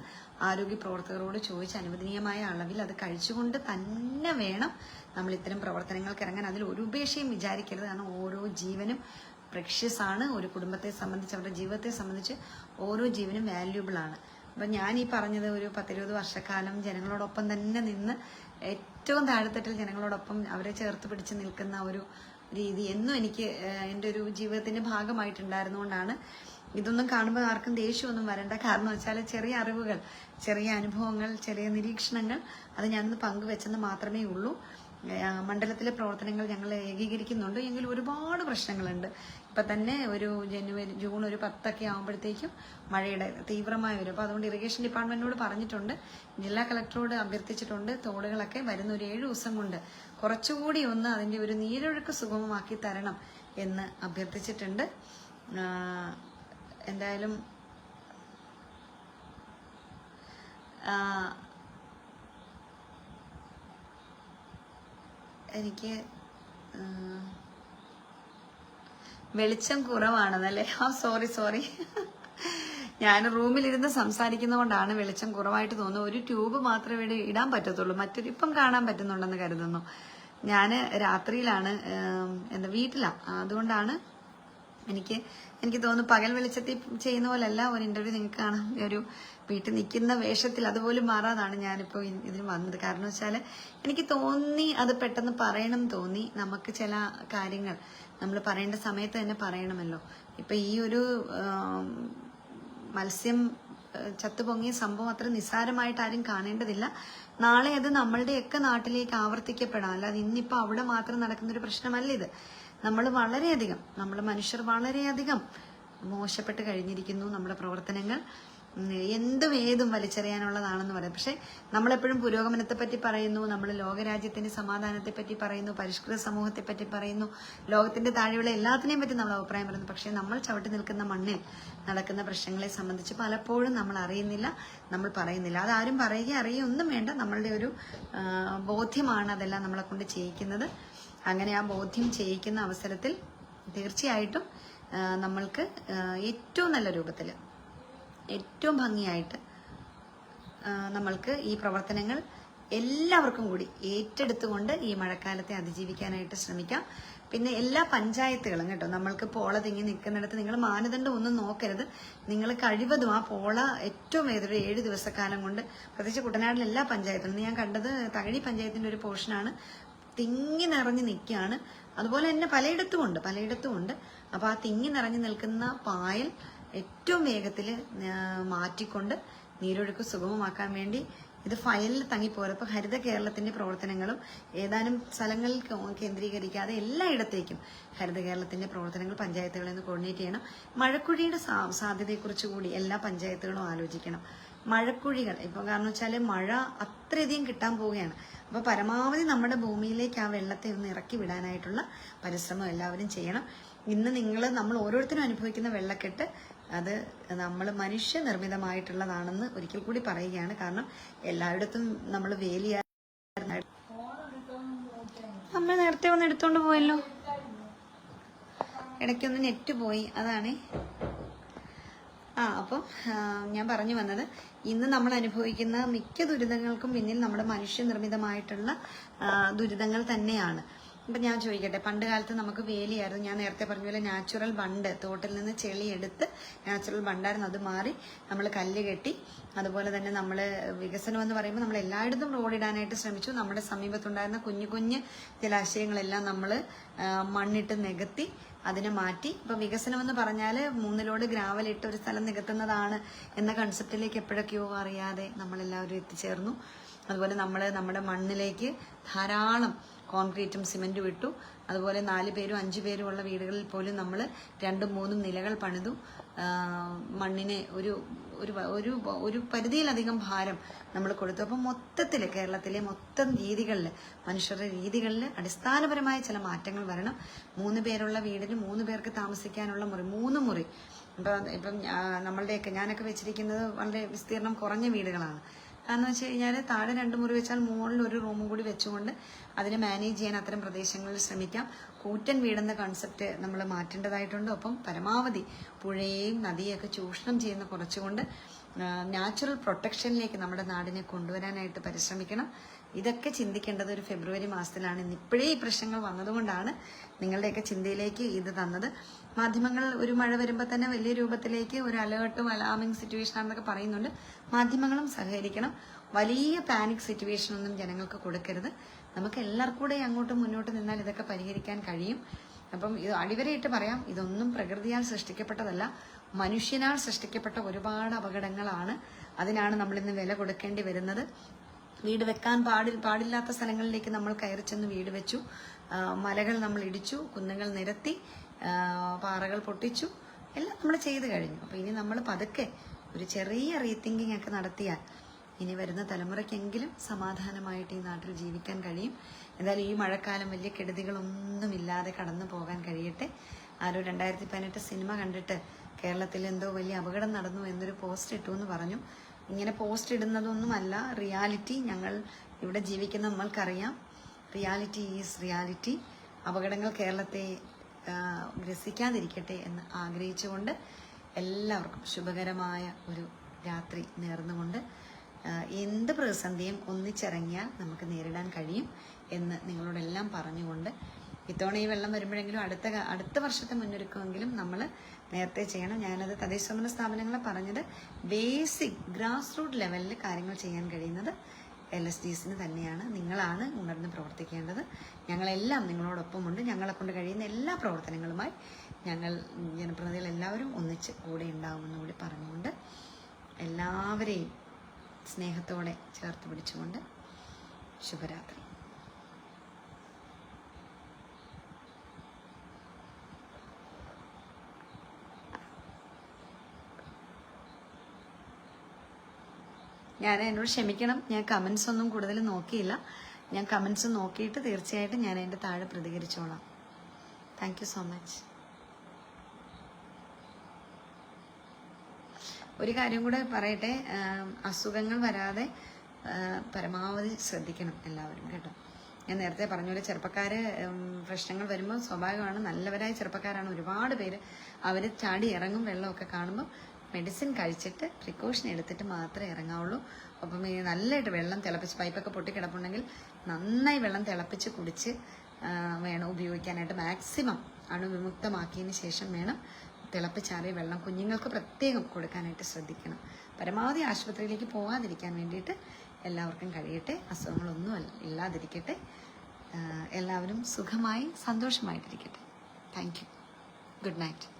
ആരോഗ്യ പ്രവർത്തകരോട് ചോദിച്ച് അനുവദനീയമായ അളവിൽ അത് കഴിച്ചുകൊണ്ട് തന്നെ വേണം നമ്മൾ ഇത്തരം പ്രവർത്തനങ്ങൾക്ക് ഇറങ്ങാൻ. അതിൽ ഒരു ഉപേക്ഷയും വിചാരിക്കരുത്. കാരണം ഓരോ ജീവനും പ്രക്ഷ്യസാണ് ഒരു കുടുംബത്തെ സംബന്ധിച്ച് അവരുടെ ജീവിതത്തെ സംബന്ധിച്ച് ഓരോ ജീവനും വാല്യൂബിൾ ആണ്. അപ്പൊ ഞാൻ ഈ പറഞ്ഞത് ഒരു പത്തിരുപത് വർഷക്കാലം ജനങ്ങളോടൊപ്പം തന്നെ നിന്ന് ഏറ്റവും താഴെത്തട്ടിൽ ജനങ്ങളോടൊപ്പം അവരെ ചേർത്ത് പിടിച്ച് നിൽക്കുന്ന ഒരു രീതി എന്നും എനിക്ക് എന്റെ ഒരു ജീവിതത്തിന്റെ ഭാഗമായിട്ടുണ്ടായിരുന്നുകൊണ്ടാണ്. ഇതൊന്നും കാണുമ്പോൾ ആർക്കും ദേഷ്യമൊന്നും വരണ്ട. കാരണം വെച്ചാൽ ചെറിയ അറിവുകൾ ചെറിയ അനുഭവങ്ങൾ ചെറിയ നിരീക്ഷണങ്ങൾ അത് ഞാനൊന്ന് പങ്കുവെച്ചെന്ന് മാത്രമേ ഉള്ളൂ. മണ്ഡലത്തിലെ പ്രവർത്തനങ്ങൾ ഞങ്ങൾ ഏകീകരിക്കുന്നുണ്ട്. എങ്കിൽ ഒരുപാട് പ്രശ്നങ്ങളുണ്ട്. ഇപ്പൊ തന്നെ ഒരു ജനുവരി ജൂൺ ഒരു പത്തൊക്കെ ആകുമ്പോഴത്തേക്കും മഴയുടെ തീവ്രമായ വരും അപ്പൊ അതുകൊണ്ട് ഇറിഗേഷൻ ഡിപ്പാർട്ട്മെന്റിനോട് പറഞ്ഞിട്ടുണ്ട്. ജില്ലാ കളക്ടറോട് അഭ്യർത്ഥിച്ചിട്ടുണ്ട് തോടുകളൊക്കെ വരുന്ന ഒരു ഏഴ് ദിവസം കൊണ്ട് കുറച്ചുകൂടി ഒന്ന് അതിന്റെ ഒരു നീരൊഴുക്ക് സുഗമമാക്കി തരണം എന്ന് അഭ്യർത്ഥിച്ചിട്ടുണ്ട്. എന്തായാലും എനിക്ക് വെളിച്ചം കുറവാണെന്നല്ലേ? ആ സോറി സോറി ഞാൻ റൂമിലിരുന്ന് സംസാരിക്കുന്നതുകൊണ്ടാണ് വെളിച്ചം കുറവായിട്ട് തോന്നുന്നത്. ഒരു ട്യൂബ് മാത്രമേ ഇവിടെ ഇടാൻ പറ്റത്തുള്ളൂ. മറ്റൊരു ഇപ്പം കാണാൻ പറ്റുന്നുണ്ടെന്ന് കരുതുന്നു. ഞാൻ രാത്രിയിലാണ് എന്താ വീട്ടിലാണ് അതുകൊണ്ടാണ് എനിക്ക് എനിക്ക് തോന്നുന്നു പകൽ വെളിച്ചത്തിൽ ചെയ്യുന്ന പോലെയല്ല ഒരു ഇന്റർവ്യൂ നിങ്ങൾക്ക് കാണാം ഒരു വീട്ടിൽ നിൽക്കുന്ന വേഷത്തിൽ അതുപോലും മാറാതാണ് ഞാനിപ്പോൾ ഇതിന് വന്നത്. കാരണം വെച്ചാൽ എനിക്ക് തോന്നി അത് പെട്ടെന്ന് പറയണം തോന്നി നമുക്ക് ചില കാര്യങ്ങൾ നമ്മൾ പറയേണ്ട സമയത്ത് തന്നെ പറയണമല്ലോ. ഇപ്പം ഈ ഒരു മത്സ്യം ചത്തുപൊങ്ങിയ സംഭവം അത്ര നിസ്സാരമായിട്ട് ആരും കാണേണ്ടതില്ല. നാളെ അത് നമ്മളുടെയൊക്കെ നാട്ടിലേക്ക് ആവർത്തിക്കപ്പെടാം. അല്ലാതെ ഇന്നിപ്പോൾ അവിടെ മാത്രം നടക്കുന്നൊരു പ്രശ്നമല്ല ഇത്. നമ്മൾ വളരെയധികം നമ്മൾ മനുഷ്യർ വളരെയധികം മോശപ്പെട്ട് കഴിഞ്ഞിരിക്കുന്നു നമ്മുടെ പ്രവർത്തനങ്ങൾ. എന്തും ഏതും വലിച്ചെറിയാനുള്ളതാണെന്ന് പറയാം. പക്ഷെ നമ്മളെപ്പോഴും പുരോഗമനത്തെ പറ്റി പറയുന്നു നമ്മൾ ലോകരാജ്യത്തിന്റെ സമാധാനത്തെ പറ്റി പറയുന്നു പരിഷ്കൃത സമൂഹത്തെ പറ്റി പറയുന്നു ലോകത്തിന്റെ താഴെയുള്ള എല്ലാത്തിനെയും പറ്റി നമ്മൾ അഭിപ്രായം പറയുന്നു. പക്ഷെ നമ്മൾ ചവിട്ടി നിൽക്കുന്ന മണ്ണിൽ നടക്കുന്ന പ്രശ്നങ്ങളെ സംബന്ധിച്ച് പലപ്പോഴും നമ്മൾ അറിയുന്നില്ല നമ്മൾ പറയുന്നില്ല. അതാരും പറയുക അറിയുക ഒന്നും വേണ്ട. നമ്മളുടെ ഒരു ബോധ്യമാണ് അതെല്ലാം നമ്മളെ കൊണ്ട് ചെയ്യിക്കുന്നത്. അങ്ങനെ ആ ബോധ്യം ചെയ്യിക്കുന്ന അവസരത്തിൽ തീർച്ചയായിട്ടും നമ്മൾക്ക് ഏറ്റവും നല്ല രൂപത്തിൽ ഏറ്റവും ഭംഗിയായിട്ട് നമ്മൾക്ക് ഈ പ്രവർത്തനങ്ങൾ എല്ലാവർക്കും കൂടി ഏറ്റെടുത്തുകൊണ്ട് ഈ മഴക്കാലത്തെ അതിജീവിക്കാനായിട്ട് ശ്രമിക്കാം. പിന്നെ എല്ലാ പഞ്ചായത്തുകളും കേട്ടോ നമ്മൾക്ക് പോള തിങ്ങി നിൽക്കുന്നിടത്ത് നിങ്ങൾ മാനദണ്ഡം ഒന്നും നോക്കരുത്. നിങ്ങൾ കഴിവതും ആ പോള ഏറ്റവും ഏതൊരു ഏഴ് ദിവസക്കാലം കൊണ്ട് പ്രത്യേകിച്ച് കുട്ടനാടിലെ എല്ലാ പഞ്ചായത്തിലും ഞാൻ കണ്ടത് തകഴി പഞ്ചായത്തിന്റെ ഒരു പോർഷനാണ് തിങ്ങി നിറഞ്ഞു നിൽക്കുകയാണ്. അതുപോലെ തന്നെ പലയിടത്തും ഉണ്ട് പലയിടത്തും ഉണ്ട് അപ്പൊ ആ തിങ്ങി നിറഞ്ഞു നിൽക്കുന്ന പായൽ ഏറ്റവും വേഗത്തിൽ മാറ്റിക്കൊണ്ട് നീരൊഴുക്ക് സുഗമമാക്കാൻ വേണ്ടി ഇത് ഫയലിൽ തങ്ങിപ്പോരപ്പോൾ ഹരിത കേരളത്തിന്റെ പ്രവർത്തനങ്ങളും ഏതാനും സ്ഥലങ്ങളിൽ കേന്ദ്രീകരിക്കാതെ എല്ലായിടത്തേക്കും ഹരിത കേരളത്തിന്റെ പ്രവർത്തനങ്ങൾ പഞ്ചായത്തുകളിൽ നിന്ന് കോർഡിനേറ്റ് ചെയ്യണം. മഴക്കുഴിയുടെ സാധ്യതയെക്കുറിച്ച് കൂടി എല്ലാ പഞ്ചായത്തുകളും ആലോചിക്കണം. മഴക്കുഴികൾ ഇപ്പം കാരണം വെച്ചാൽ മഴ അത്രയധികം കിട്ടാൻ പോവുകയാണ്. അപ്പോൾ പരമാവധി നമ്മുടെ ഭൂമിയിലേക്ക് ആ വെള്ളത്തെ ഒന്ന് ഇറക്കി വിടാനായിട്ടുള്ള പരിശ്രമം എല്ലാവരും ചെയ്യണം. ഇന്ന് നിങ്ങൾ നമ്മൾ ഓരോരുത്തരും അനുഭവിക്കുന്ന വെള്ളക്കെട്ട് അത് നമ്മൾ മനുഷ്യ നിർമ്മിതമായിട്ടുള്ളതാണെന്ന് ഒരിക്കൽ കൂടി പറയുകയാണ്. കാരണം എല്ലായിടത്തും നമ്മൾ വേലിയാ നമ്മൾ നേരത്തെ ഒന്ന് എടുത്തോണ്ട് പോയല്ലോ. ഇടയ്ക്കൊന്ന് നെറ്റ് പോയി. അതാണ്. ആ അപ്പം ഞാൻ പറഞ്ഞു വന്നത് ഇന്ന് നമ്മൾ അനുഭവിക്കുന്ന മിക്ക ദുരിതങ്ങൾക്കും പിന്നിൽ നമ്മുടെ മനുഷ്യനിർമ്മിതമായിട്ടുള്ള നിർമ്മിതമായിട്ടുള്ള ദുരിതങ്ങൾ തന്നെയാണ്. ഇപ്പം ഞാൻ ചോദിക്കട്ടെ പണ്ട് കാലത്ത് നമുക്ക് വേലിയായിരുന്നു. ഞാൻ നേരത്തെ പറഞ്ഞ പോലെ നാച്ചുറൽ ബണ്ട് തോട്ടിൽ നിന്ന് ചെളി എടുത്ത് നാച്ചുറൽ ബണ്ടായിരുന്നു. അത് മാറി നമ്മൾ കല്ല് കെട്ടി അതുപോലെ തന്നെ നമ്മൾ വികസനം എന്ന് പറയുമ്പോൾ നമ്മൾ എല്ലായിടത്തും റോഡിടാനായിട്ട് ശ്രമിച്ചു. നമ്മുടെ സമീപത്തുണ്ടായിരുന്ന കുഞ്ഞു കുഞ്ഞ് ജലാശയങ്ങളെല്ലാം നമ്മൾ മണ്ണിട്ട് നികത്തി അതിനെ മാറ്റി. ഇപ്പൊ വികസനം എന്ന് പറഞ്ഞാൽ മൂന്നിലോട് ഗ്രാവലിട്ട് ഒരു സ്ഥലം നികത്തുന്നതാണ് എന്ന കൺസെപ്റ്റിലേക്ക് എപ്പോഴൊക്കെയോ അറിയാതെ നമ്മളെല്ലാവരും എത്തിച്ചേർന്നു. അതുപോലെ നമ്മൾ നമ്മുടെ മണ്ണിലേക്ക് ധാരാളം കോൺക്രീറ്റും സിമെന്റും ഇട്ടു. അതുപോലെ നാല് പേരും അഞ്ചു പേരും ഉള്ള വീടുകളിൽ പോലും നമ്മൾ രണ്ടും മൂന്നും നിലകൾ പണിതു. മണ്ണിനെ ഒരു ഒരു ഒരു ഒരു പരിധിയിലധികം ഭാരം നമ്മൾ കൊടുത്തു. അപ്പം മൊത്തത്തിൽ കേരളത്തിലെ മൊത്തം രീതികളിൽ മനുഷ്യരുടെ രീതികളിൽ അടിസ്ഥാനപരമായ ചില മാറ്റങ്ങൾ വരണം. മൂന്ന് പേരുള്ള വീടിന് മൂന്ന് പേർക്ക് താമസിക്കാനുള്ള മുറി മൂന്ന് മുറി. ഇപ്പം ഇപ്പം നമ്മളുടെയൊക്കെ ഞാനൊക്കെ വെച്ചിരിക്കുന്നത് വളരെ വിസ്തീർണം കുറഞ്ഞ വീടുകളാണ്. കാരണം വെച്ച് കഴിഞ്ഞാൽ താഴെ രണ്ട് മുറി വെച്ചാൽ മുകളിൽ ഒരു റൂമും കൂടി വെച്ചുകൊണ്ട് അതിനെ മാനേജ് ചെയ്യാൻ അത്തരം പ്രദേശങ്ങളിൽ ശ്രമിക്കാം. കൂറ്റൻ വീടെന്ന കൺസെപ്റ്റ് നമ്മൾ മാറ്റേണ്ടതായിട്ടുണ്ട്. ഒപ്പം പരമാവധി പുഴയെയും നദിയൊക്കെ ചൂഷണം ചെയ്യുന്ന കുറച്ചുകൊണ്ട് നാച്ചുറൽ പ്രൊട്ടക്ഷനിലേക്ക് നമ്മുടെ നാടിനെ കൊണ്ടുവരാനായിട്ട് പരിശ്രമിക്കണം. ഇതൊക്കെ ചിന്തിക്കേണ്ടത് ഒരു ഫെബ്രുവരി മാസത്തിലാണ്. ഇപ്പോഴേ ഈ പ്രശ്നങ്ങൾ വന്നതുകൊണ്ടാണ് നിങ്ങളുടെയൊക്കെ ചിന്തയിലേക്ക് ഇത് തന്നത്. മാധ്യമങ്ങൾ ഒരു മഴ വരുമ്പോൾ തന്നെ വലിയ രൂപത്തിലേക്ക് ഒരു അലേർട്ടും അലാമിങ് സിറ്റുവേഷൻ ആണെന്നൊക്കെ പറയുന്നുണ്ട്. മാധ്യമങ്ങളും സഹകരിക്കണം. വലിയ പാനിക് സിറ്റുവേഷൻ ഒന്നും ജനങ്ങൾക്ക് കൊടുക്കരുത്. നമുക്ക് എല്ലാവർക്കും കൂടെ അങ്ങോട്ട് മുന്നോട്ട് നിന്നാൽ ഇതൊക്കെ പരിഹരിക്കാൻ കഴിയും. അപ്പം ഇത് അടിവരയിട്ട് പറയാം ഇതൊന്നും പ്രകൃതിയാൽ സൃഷ്ടിക്കപ്പെട്ടതല്ല. മനുഷ്യനാൽ സൃഷ്ടിക്കപ്പെട്ട ഒരുപാട് അപകടങ്ങളാണ്. അതിനാണ് നമ്മൾ ഇന്ന് വില കൊടുക്കേണ്ടി വരുന്നത്. വീട് വെക്കാൻ പാടി പാടില്ലാത്ത സ്ഥലങ്ങളിലേക്ക് നമ്മൾ കയറി ചെന്ന് വീട് വെച്ചു. മലകൾ നമ്മൾ ഇടിച്ചു കുന്നുകൾ നിരത്തി പാറകൾ പൊട്ടിച്ചു എല്ലാം നമ്മൾ ചെയ്തു കഴിഞ്ഞു. അപ്പോൾ ഇനി നമ്മൾ പതുക്കെ ഒരു ചെറിയ റീതിങ്കിങ് ഒക്കെ നടത്തിയാൽ ഇനി വരുന്ന തലമുറയ്ക്കെങ്കിലും സമാധാനമായിട്ട് ഈ നാട്ടിൽ ജീവിക്കാൻ കഴിയും. എന്തായാലും ഈ മഴക്കാലം വലിയ കെടുതികളൊന്നുമില്ലാതെ കടന്നു പോകാൻ കഴിയട്ടെ. ആരോ രണ്ടായിരത്തി പതിനെട്ട് സിനിമ കണ്ടിട്ട് കേരളത്തിൽ എന്തോ വലിയ അപകടം നടന്നു എന്നൊരു പോസ്റ്റ് ഇട്ടു എന്ന് പറഞ്ഞു. ഇങ്ങനെ പോസ്റ്റ് ഇടുന്നതൊന്നുമല്ല. റിയാലിറ്റി ഞങ്ങൾ ഇവിടെ ജീവിക്കുന്ന നമ്മൾക്കറിയാം. റിയാലിറ്റി ഈസ് റിയാലിറ്റി അപകടങ്ങൾ കേരളത്തെ ഗ്രസിക്കാതിരിക്കട്ടെ എന്ന് ആഗ്രഹിച്ചുകൊണ്ട് എല്ലാവർക്കും ശുഭകരമായ ഒരു രാത്രി നേർന്നുകൊണ്ട് എന്ത് പ്രതിസന്ധിയും ഒന്നിച്ചിറങ്ങിയാൽ നമുക്ക് നേരിടാൻ കഴിയും എന്ന് നിങ്ങളോടെല്ലാം പറഞ്ഞുകൊണ്ട് ഇത്തവണ ഈ വെള്ളം വരുമ്പോഴെങ്കിലും അടുത്ത അടുത്ത വർഷത്തെ മുന്നൊരുക്കമെങ്കിലും നമ്മൾ നേരത്തെ ചെയ്യണം. ഞാനത് തദ്ദേശ തദ്ദേശഭരണ സ്ഥാപനങ്ങളെ പറഞ്ഞത് ബേസിക് ഗ്രാസ് റൂട്ട് ലെവലിൽ കാര്യങ്ങൾ ചെയ്യാൻ കഴിയുന്നത് എൽ എസ് ഡി എസിന് തന്നെയാണ്. നിങ്ങളാണ് ഉണർന്ന് പ്രവർത്തിക്കേണ്ടത്. ഞങ്ങളെല്ലാം നിങ്ങളോടൊപ്പമുണ്ട്. ഞങ്ങളെ കൊണ്ട് കഴിയുന്ന എല്ലാ പ്രവർത്തനങ്ങളുമായി ഞങ്ങൾ ജനപ്രതിനിധികൾ എല്ലാവരും ഒന്നിച്ച് കൂടെ ഉണ്ടാകുമെന്ന് കൂടി പറഞ്ഞുകൊണ്ട് എല്ലാവരെയും സ്നേഹത്തോടെ ചേർത്ത് പിടിച്ചുകൊണ്ട് ശുഭരാത്രി. ഞാൻ എന്നോട് ക്ഷമിക്കണം. ഞാൻ കമൻസ് ഒന്നും കൂടുതൽ നോക്കിയില്ല. ഞാൻ കമൻസ് നോക്കിയിട്ട് തീർച്ചയായിട്ടും ഞാൻ എന്റെ താഴെ പ്രതികരിച്ചോളാം. താങ്ക് സോ മച്ച് ഒരു കാര്യം കൂടെ പറയട്ടെ. അസുഖങ്ങൾ വരാതെ പരമാവധി ശ്രദ്ധിക്കണം എല്ലാവരും കേട്ടോ. ഞാൻ നേരത്തെ പറഞ്ഞ പോലെ ചെറുപ്പക്കാര് പ്രശ്നങ്ങൾ വരുമ്പോൾ സ്വാഭാവികമാണ്. നല്ലവരായ ചെറുപ്പക്കാരാണ് ഒരുപാട് പേര്. അവർ ചാടി ഇറങ്ങും വെള്ളമൊക്കെ കാണുമ്പോൾ മെഡിസിൻ കഴിച്ചിട്ട് പ്രിക്കോഷൻ എടുത്തിട്ട് മാത്രമേ ഇറങ്ങാവുള്ളൂ. അപ്പം ഈ നല്ലതായിട്ട് വെള്ളം തിളപ്പിച്ച് പൈപ്പൊക്കെ പൊട്ടിക്കിടപ്പുണ്ടെങ്കിൽ നന്നായി വെള്ളം തിളപ്പിച്ച് കുടിച്ച് വേണം ഉപയോഗിക്കാനായിട്ട്. മാക്സിമം അണുവിമുക്തമാക്കിയതിന് ശേഷം വേണം തിളപ്പിച്ചാറിയ വെള്ളം കുഞ്ഞുങ്ങൾക്ക് പ്രത്യേകം കൊടുക്കാനായിട്ട് ശ്രദ്ധിക്കണം. പരമാവധി ആശുപത്രിയിലേക്ക് പോകാതിരിക്കാൻ വേണ്ടിയിട്ട് എല്ലാവർക്കും കഴിയട്ടെ. അസുഖങ്ങളൊന്നും ഇല്ലാതിരിക്കട്ടെ. എല്ലാവരും സുഖമായി സന്തോഷമായിട്ടിരിക്കട്ടെ. Thank you good night